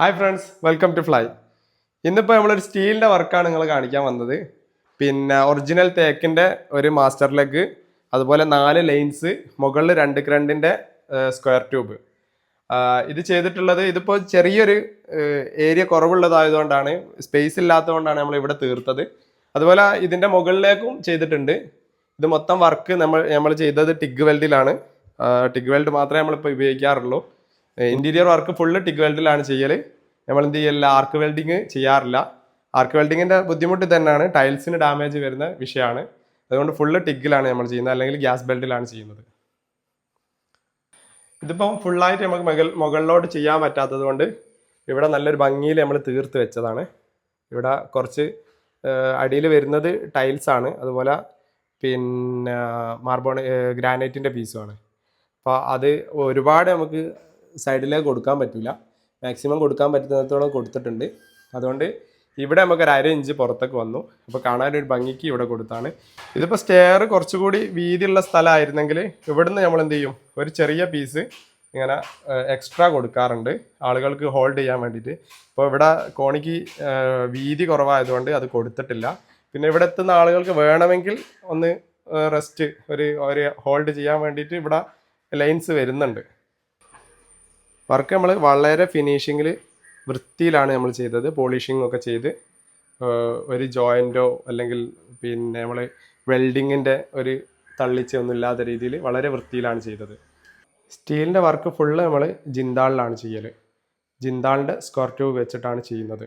Hi friends welcome to fly ഇന്നിപ്പോൾ നമ്മളൊരു സ്റ്റീലിന്റെ വർക്കാണ് നിങ്ങൾ കാണിക്കാൻ വന്നത്. പിന്നെ ഒറിജിനൽ തേക്കിന്റെ ഒരു മാസ്റ്റർ ലെഗ് അതുപോലെ നാല് ലൈൻസ് മുകളിൽ രണ്ട് ക്രണ്ടിന്റെ സ്ക്വയർ ട്യൂബ് ഇത് ചെയ്തിട്ടുള്ളത് ഇതിപ്പോൾ ചെറിയൊരു ഏരിയ കുറവുള്ളതായതുകൊണ്ടാണ് സ്പേസ് ഇല്ലാത്തതുകൊണ്ടാണ് നമ്മൾ ഇവിടെ തീർത്തത്. അതുപോലെ ഇതിന്റെ മുകളിലേക്കും ചെയ്തിട്ടുണ്ട്. ഇത് മൊത്തം വർക്ക് നമ്മൾ നമ്മൾ ചെയ്തത് ടിഗ് വെൽഡിലാണ്. ടിഗ് വെൽഡ് മാത്രമേ നമ്മളിപ്പോൾ ഉപയോഗിക്കാറുള്ളൂ. ഇന്റീരിയർ വർക്ക് ഫുള്ള് ടിഗ് വെൽഡിലാണ് ചെയ്യൽ നമ്മൾ എന്ത് ചെയ്യലില്ല ആർക്ക് വെൽഡിങ് ചെയ്യാറില്ല. ആർക്ക് വെൽഡിങ്ങിന്റെ ബുദ്ധിമുട്ട് തന്നെയാണ് ടൈൽസിന് ഡാമേജ് വരുന്ന വിഷയമാണ് അതുകൊണ്ട് ഫുള്ള് ടിഗിലാണ് നമ്മൾ ചെയ്യുന്നത്. അല്ലെങ്കിൽ ഗ്യാസ് ബെൽറ്റിലാണ് ചെയ്യുന്നത്. ഇതിപ്പം ഫുള്ളായിട്ട് നമുക്ക് മുകൾ മുകളിലോട്ട് ചെയ്യാൻ പറ്റാത്തത് കൊണ്ട് ഇവിടെ നല്ലൊരു ഭംഗിയിൽ നമ്മൾ തീർത്ത് വെച്ചതാണ്. ഇവിടെ കുറച്ച് അടിയിൽ വരുന്നത് ടൈൽസ് ആണ്. അതുപോലെ പിന്നെ മാർബോൺ ഗ്രാനൈറ്റിന്റെ പീസുമാണ് അപ്പോൾ അത് ഒരുപാട് നമുക്ക് സൈഡിലേക്ക് കൊടുക്കാൻ പറ്റില്ല മാക്സിമം കൊടുക്കാൻ പറ്റുന്നിടത്തോളം കൊടുത്തിട്ടുണ്ട്. അതുകൊണ്ട് ഇവിടെ നമുക്ക് ഒരു അര ഇഞ്ച് പുറത്തേക്ക് വന്നു. അപ്പോൾ കാണാനൊരു ഭംഗിക്ക് ഇവിടെ കൊടുത്താണ്. ഇതിപ്പോൾ സ്റ്റെയർ കുറച്ചുകൂടി വീതിയുള്ള സ്ഥലമായിരുന്നെങ്കിൽ ഇവിടുന്ന് നമ്മൾ എന്ത് ചെയ്യും? ഒരു ചെറിയ പീസ് ഇങ്ങനെ എക്സ്ട്രാ കൊടുക്കാറുണ്ട്. ആളുകൾക്ക് ഹോൾഡ് ചെയ്യാൻ വേണ്ടിയിട്ട്. ഇപ്പോൾ ഇവിടെ കോണിക്ക് വീതി കുറവായതുകൊണ്ട് അത് കൊടുത്തിട്ടില്ല. പിന്നെ ഇവിടെ എത്തുന്ന ആളുകൾക്ക് വേണമെങ്കിൽ ഒന്ന് റെസ്റ്റ് ഒരു ഒരു ഹോൾഡ് ചെയ്യാൻ വേണ്ടിയിട്ട് ഇവിടെ ലൈൻസ് വരുന്നുണ്ട്. വർക്ക് നമ്മൾ വളരെ ഫിനിഷിങ്ങിൽ വൃത്തിയിലാണ് നമ്മൾ ചെയ്തത്. പോളിഷിംഗ് ഒക്കെ ചെയ്ത് ഒരു ജോയിന്റോ അല്ലെങ്കിൽ പിന്നെ നമ്മൾ വെൽഡിങ്ങിന്റെ ഒരു തള്ളിച്ച ഒന്നും ഇല്ലാത്ത രീതിയിൽ വളരെ വൃത്തിയിലാണ് ചെയ്തത്. സ്റ്റീലിന്റെ വർക്ക് ഫുള്ള് നമ്മൾ ജിന്താളിലാണ് ചെയ്യൽ ജിന്താളിന്റെ സ്ക്വയർ ട്യൂബ് വെച്ചിട്ടാണ് ചെയ്യുന്നത്.